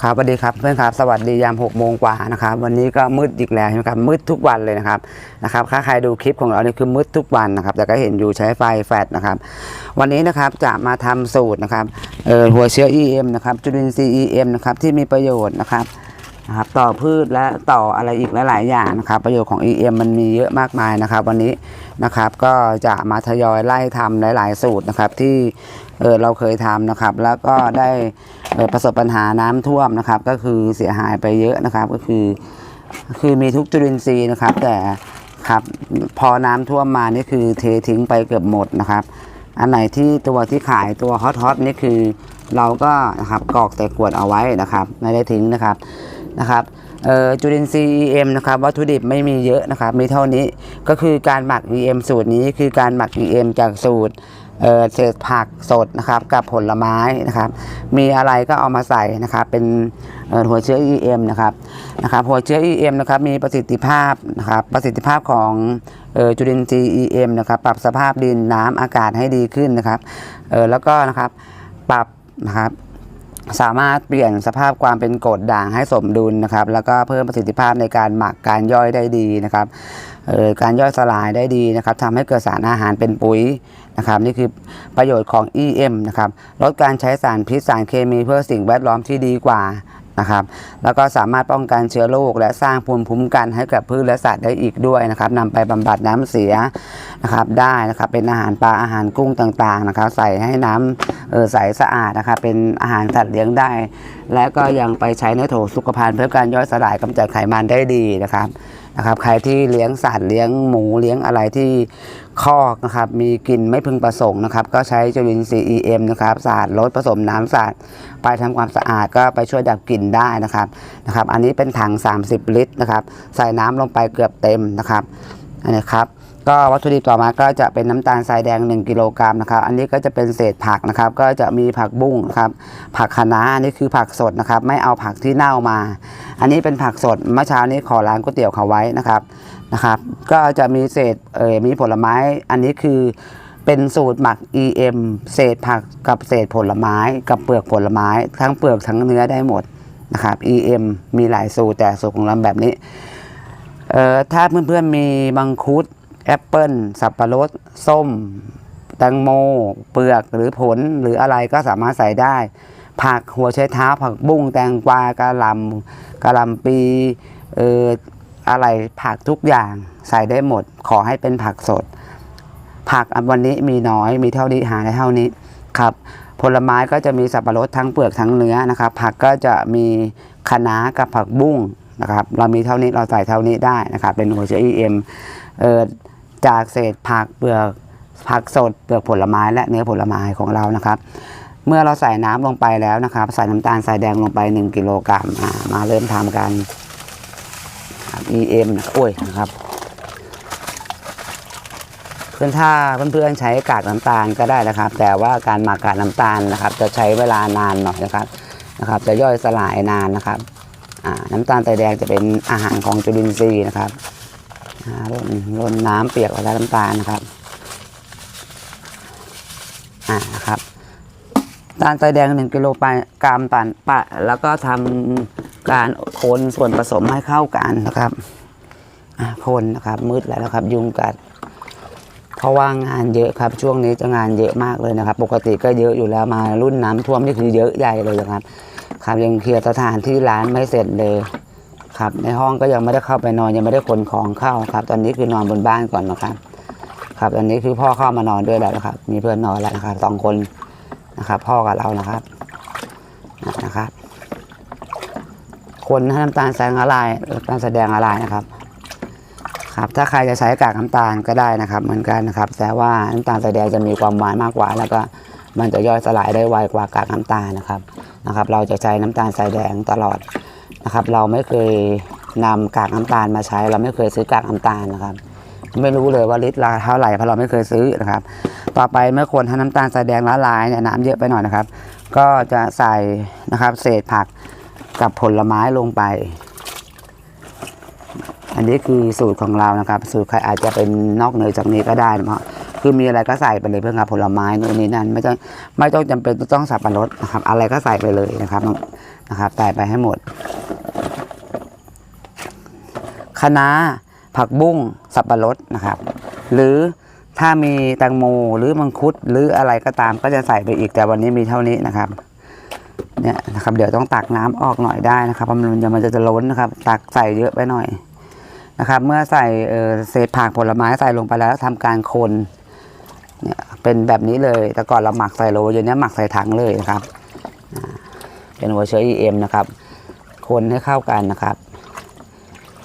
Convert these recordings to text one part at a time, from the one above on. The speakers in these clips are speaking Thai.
ครับสวัสดีครับเพื่อนครับสวัสดียาม6โมงกว่านะครับวันนี้ก็มืดอีกแล้วใช่ไหมครับมืดทุกวันเลยนะครับนะครับถ้าใครดูคลิปของเราเนี่ยคือมืดทุกวันนะครับ แต่ก็เห็นอยู่ใช้ไฟแฟลชนะครับ วันนี้นะครับจะมาทำสูตรนะครับเอ่อหัวเชื้อ EM นะครับจุลินทรีย์ EM นะครับที่มีประโยชน์นะครับนะครับต่อพืชและต่ออะไรอีกหลาย ๆ อย่างนะครับ ประโยชน์ของ EM มันมีเยอะมากมายนะครับ วันนี้นะครับก็จะมาทยอยไล่ทำหลาย ๆ สูตรนะครับที่เออเราเคยทำนะครับ แล้วก็ได้ ประสบปัญหาน้ำท่วมนะครับ ก็คือเสียหายไปเยอะนะครับ ก็คือ คือมีทุกจุลินทรีย์นะครับ แต่ครับพอน้ำท่วมมานี่คือเททิ้งไปเกือบหมดนะครับ อันไหนที่ตัวที่ขายตัวฮอตฮอตนี่คือเราก็นะครับกรอกใส่ขวดเอาไว้นะครับ ไม่ได้ทิ้งนะครับนะครับเอ่อจุลินทรีย์ EM นะครับวัตถุดิบไม่มีเยอะนะครับ มีเท่านี้ก็คือการหมัก EM สูตรนี้คือการหมัก EM จากสูตร เออเศษผักสดนะครับกับผลไม้นะครับ มีอะไรก็เอามาใส่นะครับ เป็นหัวเชื้อ EM นะครับนะครับหัวเชื้อ EM นะครับมีประสิทธิภาพนะครับประสิทธิภาพของจุลินทรีย์ EM นะครับปรับสภาพดินน้ำอากาศให้ดีขึ้นนะครับเออแล้วก็นะครับปรับนะครับสามารถเปลี่ยนสภาพความเป็นกรดด่างให้สมดุลนะครับ แล้วก็เพิ่มประสิทธิภาพในการหมักการย่อยได้ดีนะครับการย่อยสลายได้ดีนะครับทำให้เกิดสารอาหารเป็นปุ๋ย นะครับนี่คือประโยชน์ของ EM นะครับลดการใช้สารพิษสารเคมีเพื่อสิ่งแวดล้อมที่ดีกว่านะครับแล้วก็สามารถป้องกันเชื้อโรคและสร้างภูมิคุ้มกันให้กับพืชและสัตว์ได้อีกด้วยนะครับนำไปบำบัดน้ำเสียนะครับได้นะครับเป็นอาหารปลาอาหารกุ้งต่างๆนะครับใส่ให้น้ำเออใสสะอาดนะครับเป็นอาหารสัตว์เลี้ยงได้ และก็ยังไปใช้ในโถสุขภัณฑ์เพื่อการย่อยสลายกำจัดไขมันได้ดีนะครับ นะครับ ใครที่เลี้ยงสัตว์เลี้ยงหมูเลี้ยงอะไรที่คอกนะครับ มีกลิ่นไม่พึงประสงค์นะครับ ก็ใช้จุลินทรีย์ EM นะครับสารลดผสมน้ำสารไปทำความสะอาดก็ไปช่วยดับกลิ่นได้นะครับนะครับ อันนี้เป็นถัง 30 ลิตรนะครับ ใส่น้ำลงไปเกือบเต็มนะครับอันนี้ครับก็วัตถุดิบต่อมาก็จะเป็นน้ำตาลทรายแดง 1 กิโลกรัมนะครับ อันนี้ก็จะเป็นเศษผักนะครับ ก็จะมีผักบุ้งนะครับ ผักคะน้าอันนี้คือผักสดนะครับ ไม่เอาผักที่เน่ามา อันนี้เป็นผักสดเมื่อเช้านี้ขอร้านก๋วยเตี๋ยวเขาไว้นะครับนะครับ ก็จะมีเศษเออมีผลไม้ อันนี้คือเป็นสูตรหมัก EM เศษผักกับเศษผลไม้ กับเปลือกผลไม้ ทั้งเปลือกทั้งเนื้อได้หมดนะครับ EM มีหลายสูตรแต่สูตรของเราแบบนี้เอ่อถ้าเพื่อนๆมีมังคุดแอปเปิลสับปะรด ส้มแตงโม เปลือกหรือผลหรืออะไรก็สามารถใส่ได้ ผักหัวไชเท้าผักบุ้งแตงกวากะหล่ำกะหล่ำปีเอออะไรผักทุกอย่างใส่ได้หมด ขอให้เป็นผักสด ผักวันนี้มีน้อยมีเท่านี้หาได้เท่านี้ครับผลไม้ก็จะมีสับปะรดทั้งเปลือกทั้งเนื้อนะครับ ผักก็จะมีคะน้ากับผักบุ้งนะครับ เรามีเท่านี้เราใส่เท่านี้ได้นะครับ เป็นหัวเชื้อ EM เอ่อจากเศษผักเปลือกผักสดเปลือกผลไม้และเนื้อผลไม้ของเรานะครับ เมื่อเราใส่น้ำลงไปแล้วนะครับ ใส่น้ำตาลทรายแดงลงไป 1กิโลกรัมมาเริ่มทำกัน EM นะโอ้ยนะครับ เพื่อนถ้าเพื่อนๆใช้กากน้ำตาลก็ได้นะครับ แต่ว่าการหมักกากน้ำตาลนะครับ จะใช้เวลานานหน่อยนะครับนะครับ จะย่อยสลายนานนะครับน้ำตาลทรายแดงจะเป็นอาหารของจุลินทรีย์นะครับร่นร่นน้ำเปียกไว้แล้วน้ำตาลนะครับอ่านะครับ ตาลทรายแดงหนึ่งกิโลกรัมปั่นปะ แล้วก็ทำการคนส่วนผสมให้เข้ากันนะครับคนนะครับมืดแล้วนะครับ ยุงกัด เพราะว่างานเยอะครับ ช่วงนี้จะงานเยอะมากเลยนะครับ ปกติก็เยอะอยู่แล้วมารุ่นน้ำท่วมนี่คือเยอะใหญ่เลยนะครับ ครับยังเคลียร์สถานที่ร้านไม่เสร็จเลยครับ ในห้องก็ยังไม่ได้เข้าไปนอนยังไม่ได้ขนของเข้าครับ ตอนนี้คือนอนบนบ้านก่อนนะครับ ครับตอนนี้คือพ่อเข้ามานอนด้วยแล้วนะครับ มีเพื่อนนอนแล้วนะครับสองคน นะครับ พ่อกับเรานะครับนะครับ คนให้น้ำตาลแสงอะไรน้ำตาลแสดงอะไรนะครับ ครับ ถ้าใครจะใช้กากน้ำตาลก็ได้นะครับ เหมือนกันนะครับ แต่ว่าน้ำตาลทรายแดงจะมีความหวานมากกว่า แล้วก็มันจะย่อยสลายได้ไวกว่ากากน้ำตาลนะครับนะครับ เราจะใช้น้ำตาลทรายแดงตลอดนะครับ เราไม่เคยนำกากน้ำตาลมาใช้ เราไม่เคยซื้อกากน้ำตาลนะครับ ไม่รู้เลยว่าลิตรละเท่าไหร่เพราะเราไม่เคยซื้อนะครับ ต่อไปเมื่อคนทำน้ำตาลทรายแดงละลายเนี่ยน้ำเยอะไปหน่อยนะครับ ก็จะใส่นะครับเศษผักกับผลไม้ลงไป อันนี้คือสูตรของเรานะครับ สูตรใครอาจจะเป็นนอกเหนือจากนี้ก็ได้เพราะคือมีอะไรก็ใส่ไปเลยเพื่อนครับผลไม้นู่นนี่นั่นไม่ต้องไม่ต้องจำเป็นต้องสับปะรดนะครับ อะไรก็ใส่ไปเลยนะครับนะครับใส่ไปให้หมดคะน้าผักบุ้ง สับปะรดนะครับ หรือถ้ามีแตงโมหรือมังคุดหรืออะไรก็ตามก็จะใส่ไปอีกแต่วันนี้มีเท่านี้นะครับเนี่ยนะครับเดี๋ยวต้องตักน้ำออกหน่อยได้นะครับเพราะมันจะมันจะล้นนะครับ ตักใส่เยอะไปหน่อยนะครับ เมื่อใส่เอ่อเศษผักผลไม้ใส่ลงไปแล้วทำการคนเนี่ยเป็นแบบนี้เลย แต่ก่อนเราหมักใส่โหลเดี๋ยวนี้หมักใส่ถังเลยนะครับ เป็นหัวเชื้อ EM นะครับ คนให้เข้ากันนะครับ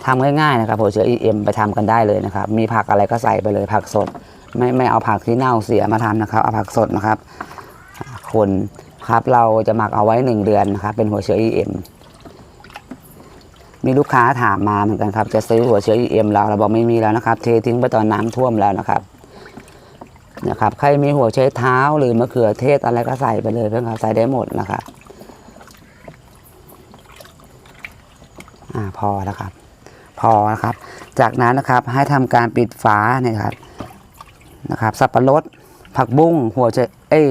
ทำง่ายๆนะครับหัวเชื้อ EM ไปทำกันได้เลยนะครับ มีผักอะไรก็ใส่ไปเลยผักสด ไม่ไม่เอาผักที่เน่าเสียมาทำนะครับ เอาผักสดนะครับคนครับเราจะหมักเอาไว้หนึ่งเดือนนะครับ เป็นหัวเชื้อ EM มีลูกค้าถามมาเหมือนกันครับ จะซื้อหัวเชื้อ EM เราเราบอกไม่มีแล้วนะครับ เททิ้งไปตอนน้ำท่วมแล้วนะครับนะครับ ใครมีหัวเชื้อเท้าหรือมะเขือเทศอะไรก็ใส่ไปเลยเพื่อนครับใส่ได้หมดนะครับอ่าพอแล้วครับ พอนะครับ จากนั้นนะครับให้ทำการปิดฝาเนี่ยครับนะครับ สับปะรดผักบุ้งหัวเชเอ้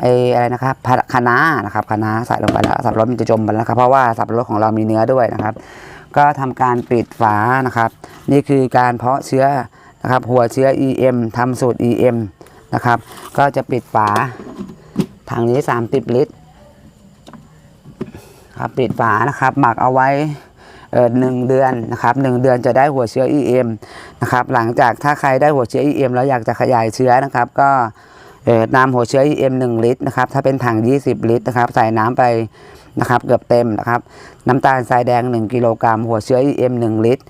ไออะไรนะครับผักคะน้านะครับคะน้าใส่ลงไปแล้วสับปะรดมันจะจมไปแล้วนะครับ เพราะว่าสับปะรดของเรามีเนื้อด้วยนะครับ ก็ทำการปิดฝานะครับ นี่คือการเพาะเชื้อนะครับ หัวเชื้อ EM ทำสูตร EM นะครับ ก็จะปิดฝาถังนี้ 30 ลิตรครับปิดฝานะครับ หมักเอาไว้ หนึ่งเดือนนะครับหนึ่งเดือนจะได้หัวเชื้อ EM นะครับหลังจากถ้าใครได้หัวเชื้อ EM แล้วอยากจะขยายเชื้อนะครับก็นำหัวเชื้อ EM 1 ลิตรนะครับถ้าเป็นถัง 20 ลิตรนะครับใส่น้ำไปนะครับเกือบเต็มนะครับน้ำตาลทรายแดง 1 กิโลกรัม หัวเชื้อ EM 1 ลิตร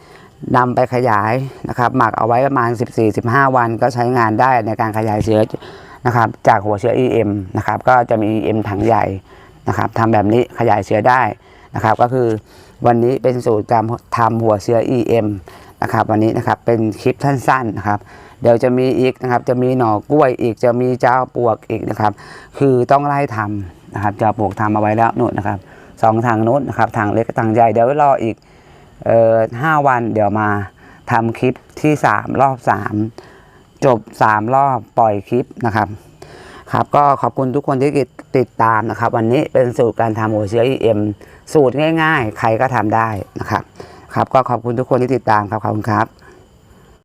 นำไปขยายนะครับหมักเอาไว้ประมาณ 14-15 วันก็ใช้งานได้ในการขยายเชื้อนะครับจากหัวเชื้อ EM นะครับก็จะมี EM ถังใหญ่นะครับทำแบบนี้ขยายเชื้อได้นะครับก็คือ วันนี้เป็นสูตรการทำหัวเชื้อ EM นะครับวันนี้นะครับเป็นคลิปสั้นๆนะครับ เดี๋ยวจะมีอีกนะครับ จะมีหน่อกล้วยอีกจะมีเจ้าปวกอีกนะครับ คือต้องไล่ทำนะครับเจ้าปวกทำเอาไว้แล้วนู่นนะครับสองทางนู้นนะครับทางเล็กกับทางใหญ่เดี๋ยวรออีกเอ่อห้าวันเดี๋ยวมาทำคลิปที่สามรอบสามจบสามรอบปล่อยคลิปนะครับ ครับก็ขอบคุณทุกคนที่ติดตามนะครับ วันนี้เป็นสูตรการทำหัวเชื้อ EM สูตรง่าย ๆ ใครก็ทำได้นะครับ ครับก็ขอบคุณทุกคนที่ติดตามครับขอบคุณครับ